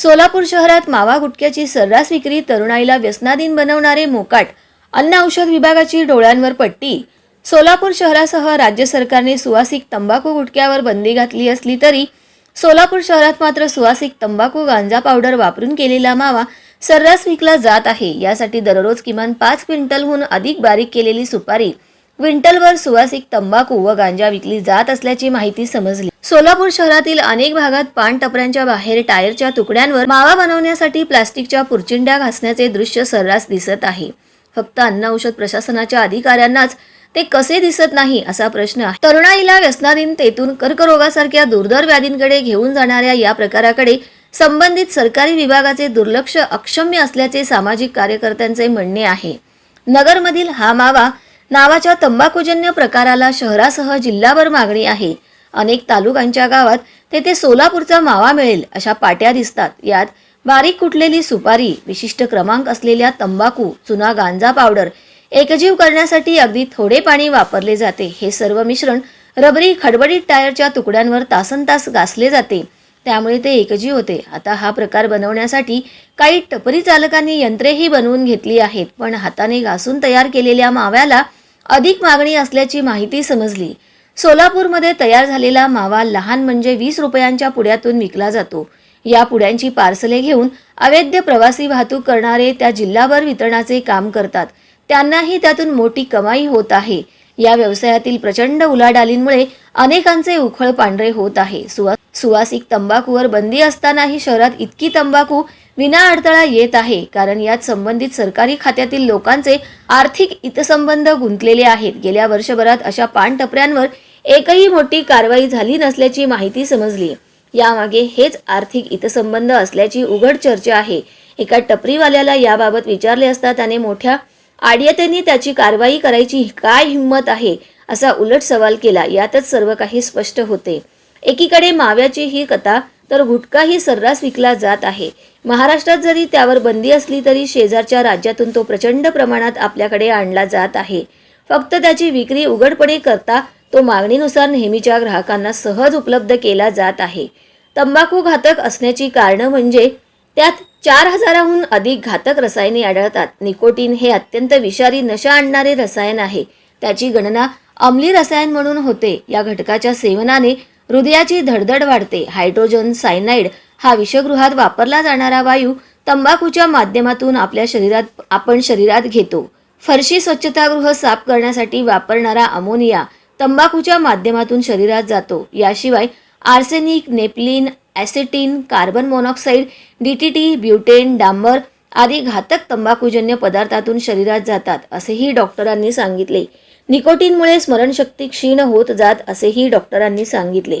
सोलापूर शहरात मावा गुटख्याची सर्रास विक्री तरुणाईला व्यसनाधीन बनवणारे मोकाट अन्न औषध विभागाची डोळ्यांवर पट्टी. सोलापूर शहरासह राज्य सरकारने सुवासिक तंबाखू गुटख्यावर बंदी घातली असली तरी सोलापूर शहरात मात्र सुवासिक तंबाखू गांजा पावडर वापरून केलेला मावा सर्रास विकला जात आहे. यासाठी दररोज किमान पाच क्विंटलहून अधिक बारीक केलेली सुपारी क्विंटलवर सुवासिक तंबाखू व गांजा विकली जात असल्याची माहिती समजली. सोलापूर शहरातील अनेक भागात पान टपऱ्यांच्या बाहेर टायरच्या तुकड्यांवर मावा बनवण्यासाठी प्लास्टिकच्या पुरचिंड्या घासण्याचे दृश्य सर्रास दिसत आहे. फक्त अन्न औषध प्रशासनाच्या अधिकाऱ्यांनाच ते कसे दिसत नाही असा प्रश्न तरुणाईला तरुणाईला व्यसनाधीनतेतून कर्करोगासारख्या दुर्धर व्याधींकडे घेऊन जाणाऱ्या या प्रकाराकडे संबंधित सरकारी विभागाचे दुर्लक्ष अक्षम्य असल्याचे सामाजिक कार्यकर्त्यांचे म्हणणे आहे. नगरमधील हा मावा नावाच्या तंबाखूजन्य प्रकाराला शहरासह जिल्हाभर मागणी आहे. अनेक तालुक्यांच्या गावात तेथे सोलापूरचा मावा मिळेल अशा पाट्या दिसतात. यात बारीक कुटलेली सुपारी विशिष्ट क्रमांक असलेल्या तंबाखू चुना गांजा पावडर एकजीव करण्यासाठी अगदी थोडे पाणी वापरले जाते. हे सर्व मिश्रण रबरी खडबडीत टायरच्या तुकड्यांवर तासन तास घासले जाते. त्यामुळे ते एकजीव होते. आता हा प्रकार बनवण्यासाठी काही टपरी चालकांनी यंत्रेही बनवून घेतली आहेत. पण हाताने घासून तयार केलेल्या माव्याला अधिक मागणी असल्याची माहिती समजली. सोलापूरमध्ये तयार झालेला मावा लहान म्हणजे वीस रुपयांच्या पुड्यातून विकला जातो. या पुड्यांची पार्सले घेऊन अवैध प्रवासी वाहतूक करणारे त्या जिल्हाभर वितरणाचे काम करतात. त्यांनाही त्यातून मोठी कमाई होत आहे. या व्यवसायातील प्रचंड उलाढालींमुळे अनेकांचे उखळ पांढरे होत आहे. सुवा सुवासिक तंबाखूवर बंदी असतानाही शहरात इतकी तंबाखू विना अडथळा येत आहे कारण यात संबंधित सरकारी खात्यातील लोकांचे आर्थिक हितसंबंध गुंतलेले आहेत. गेल्या वर्षभरात अशा पानटपऱ्यांवर एकही मोठी कारवाई झाली नसल्याची माहिती समजली. यामागे हेच आर्थिक हितसंबंध असल्याची उघड चर्चा आहे. एका टपरीवाल्याला याबाबत विचारले असता त्याने मोठ्या आडियतेने त्याची कारवाई करायची काय हिंमत आहे असा उलट सवाल केला. यातच सर्व काही स्पष्ट होते. एकीकडे माव्याची ही कथा तर गुटखाही सर्रास विकला जात आहे. महाराष्ट्रात जरी त्यावर बंदी असली तरी शेजारच्या राज्यातून तो प्रचंड प्रमाणात आपल्याकडे आणला जात आहे. फक्त त्याची विक्री उघडपणे करता तो मागणीनुसार नेहमीच्या ग्राहकांना सहज उपलब्ध केला जात आहे. तंबाखू घातक असण्याची कारणं म्हणजे त्यात चार हजाराहून अधिक घातक रसायने आढळतात. निकोटीन हे अत्यंत विषारी नशा आणणारे रसायन आहे. त्याची गणना अंमली रसायन म्हणून होते. या घटकाच्या सेवनाने हृदयाची धडधड वाढते. हायड्रोजन सायनाइड हा विषगृहात वापरला जाणारा वायू तंबाखूच्या माध्यमातून आपल्या शरीरात आपण शरीरात घेतो. फरशी स्वच्छतागृह साफ करण्यासाठी वापरणारा अमोनिया तंबाखूच्या माध्यमातून शरीरात जातो. याशिवाय arsenic naphthalene acetone carbon monoxide DDT butane डांबर आदी घातक तंबाखूजन्य पदार्थातून शरीरात जातात असेही डॉक्टरांनी सांगितले. निकोटीनमुळे स्मरणशक्ती क्षीण होत जात असेही डॉक्टरांनी सांगितले.